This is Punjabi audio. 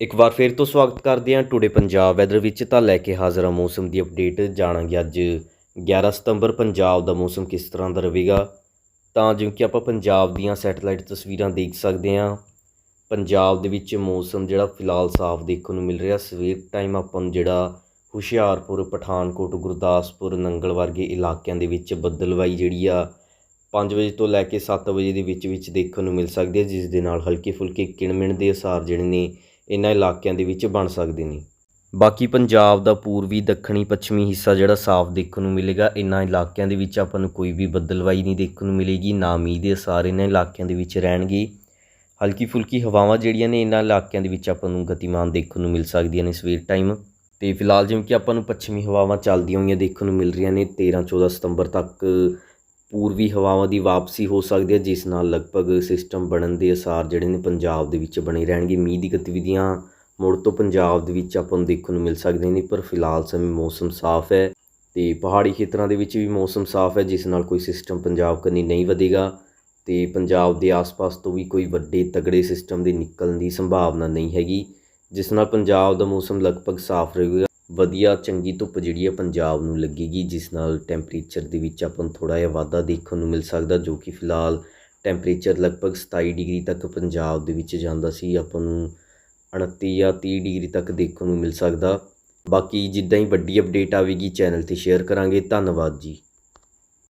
ਇੱਕ ਵਾਰ ਫਿਰ ਤੋਂ ਸਵਾਗਤ ਕਰਦੇ ਹਾਂ ਟੁਡੇ ਪੰਜਾਬ ਵੈਦਰ ਵਿੱਚ ਤਾਂ ਲੈ ਕੇ ਹਾਜ਼ਰ ਹਾਂ ਮੌਸਮ ਦੀ ਅਪਡੇਟ ਜਾਣਾਂਗੇ ਅੱਜ। 11 ਸਤੰਬਰ ਪੰਜਾਬ ਦਾ ਮੌਸਮ ਕਿਸ ਤਰ੍ਹਾਂ ਦਾ ਰਹੇਗਾ? ਤਾਂ ਜਿਵੇਂ ਕਿ ਆਪਾਂ ਪੰਜਾਬ ਦੀਆਂ ਸੈਟੇਲਾਈਟ ਤਸਵੀਰਾਂ ਦੇਖ ਸਕਦੇ ਹਾਂ। ਪੰਜਾਬ ਦੇ ਵਿੱਚ ਮੌਸਮ ਜਿਹੜਾ ਫਿਲਹਾਲ ਸਾਫ਼ ਦੇਖਣ ਨੂੰ ਮਿਲ ਰਿਹਾ। ਸਵੇਰ ਟਾਈਮ ਆਪਾਂ ਨੂੰ ਜਿਹੜਾ ਹੁਸ਼ਿਆਰਪੁਰ, ਪਠਾਨਕੋਟ, ਗੁਰਦਾਸਪੁਰ, ਨੰਗਲ ਵਰਗੇ ਇਲਾਕਿਆਂ ਦੇ ਵਿੱਚ ਬੱਦਲਵਾਈ ਜਿਹੜੀ ਆ 5 ਵਜੇ ਤੋਂ ਲੈ ਕੇ 7 ਵਜੇ ਦੇ ਵਿੱਚ ਵਿੱਚ ਦੇਖਣ ਨੂੰ ਮਿਲ ਸਕਦੀ ਹੈ, ਜਿਸ ਦੇ ਨਾਲ ਹਲਕੇ ਫੁਲਕੇ ਕਿਣਮਿਣ ਦੇ ਅਸਾਰ ਜਿਹੜੇ ਨੇ ਇਹਨਾਂ ਇਲਾਕਿਆਂ ਦੇ ਵਿੱਚ ਬਣ ਸਕਦੇ ਨੇ ਬਾਕੀ ਪੰਜਾਬ ਦਾ ਪੂਰਬੀ, ਦੱਖਣੀ, ਪੱਛਮੀ ਹਿੱਸਾ ਜਿਹੜਾ ਸਾਫ਼ ਦੇਖਣ ਨੂੰ ਮਿਲੇਗਾ, ਇਹਨਾਂ ਇਲਾਕਿਆਂ ਦੇ ਵਿੱਚ ਆਪਾਂ ਨੂੰ ਕੋਈ ਵੀ ਬੱਦਲਵਾਈ ਨਹੀਂ ਦੇਖਣ ਨੂੰ ਮਿਲੇਗੀ, ਨਾ ਮੀਂਹ ਦੇ ਅਸਾਰ ਇਹਨਾਂ ਇਲਾਕਿਆਂ ਦੇ ਵਿੱਚ ਰਹਿਣਗੇ। ਹਲਕੀ ਫੁਲਕੀ ਹਵਾਵਾਂ ਜਿਹੜੀਆਂ ਨੇ ਇਹਨਾਂ ਇਲਾਕਿਆਂ ਦੇ ਵਿੱਚ ਆਪਾਂ ਨੂੰ ਗਤੀਮਾਨ ਦੇਖਣ ਨੂੰ ਮਿਲ ਸਕਦੀਆਂ ਨੇ ਸਵੇਰ ਟਾਈਮ। ਤੇ ਫਿਲਹਾਲ ਜਿਵੇਂ ਕਿ ਆਪਾਂ ਨੂੰ ਪੱਛਮੀ ਹਵਾਵਾਂ ਚੱਲਦੀਆਂ ਹੋਈਆਂ ਦੇਖਣ ਨੂੰ ਮਿਲ ਰਹੀਆਂ ਨੇ 13 14 ਸਤੰਬਰ ਤੱਕ ਪੂਰਬੀ ਹਵਾਵਾਂ ਦੀ ਵਾਪਸੀ ਹੋ ਸਕਦੀ ਹੈ, ਜਿਸ ਨਾਲ ਲਗਭਗ ਸਿਸਟਮ ਬਣਨ ਦੇ ਅਸਾਰ ਜਿਹੜੇ ਨੇ ਪੰਜਾਬ ਦੇ ਵਿੱਚ ਬਣੇ ਰਹਿਣਗੇ। ਮੀਂਹ ਦੀ ਗਤੀਵਿਧੀਆਂ ਮੁੜ ਤੋਂ ਪੰਜਾਬ ਦੇ ਵਿੱਚ ਆਪਾਂ ਨੂੰ ਦੇਖਣ ਨੂੰ ਮਿਲ ਸਕਦੇ ਨੇ, ਪਰ ਫਿਲਹਾਲ ਸਮੇਂ ਮੌਸਮ ਸਾਫ਼ ਹੈ ਤੇ ਪਹਾੜੀ ਖੇਤਰਾਂ ਦੇ ਵਿੱਚ ਵੀ ਮੌਸਮ ਸਾਫ਼ ਹੈ, ਜਿਸ ਨਾਲ ਕੋਈ ਸਿਸਟਮ ਪੰਜਾਬ ਕੰਨੀ ਨਹੀਂ ਵਧੇਗਾ ਤੇ ਪੰਜਾਬ ਦੇ ਆਸ-ਪਾਸ ਤੋਂ ਵੀ ਕੋਈ ਵੱਡੇ ਤਗੜੇ ਸਿਸਟਮ ਦੇ ਨਿਕਲਣ ਦੀ ਸੰਭਾਵਨਾ ਨਹੀਂ ਹੈਗੀ, ਜਿਸ ਨਾਲ ਪੰਜਾਬ ਦਾ ਮੌਸਮ ਲਗਭਗ ਸਾਫ਼ ਰਹੇਗਾ। ਵਧੀਆ, ਚੰਗੀ ਧੁੱਪ ਜਿਹੜੀ ਹੈ ਪੰਜਾਬ ਨੂੰ ਲੱਗੇਗੀ, ਜਿਸ ਨਾਲ ਟੈਂਪਰੇਚਰ ਦੇ ਵਿੱਚ ਆਪਾਂ ਨੂੰ ਥੋੜਾ ਜਿਹਾ ਵਾਧਾ ਦੇਖਣ ਨੂੰ ਮਿਲ ਸਕਦਾ, ਜੋ ਕਿ ਫਿਲਹਾਲ ਟੈਂਪਰੇਚਰ ਲਗਭਗ 27 ਡਿਗਰੀ ਤੱਕ ਪੰਜਾਬ ਦੇ ਵਿੱਚ ਜਾਂਦਾ ਸੀ। ਆਪਾਂ ਨੂੰ 29 ਜਾਂ 30 ਡਿਗਰੀ ਤੱਕ ਦੇਖਣ ਨੂੰ ਮਿਲ ਸਕਦਾ। ਬਾਕੀ ਜਿੱਦਾਂ ਹੀ ਵੱਡੀ ਅਪਡੇਟ ਆਵੇਗੀ ਚੈਨਲ ਤੇ ਸ਼ੇਅਰ ਕਰਾਂਗੇ। ਧੰਨਵਾਦ ਜੀ।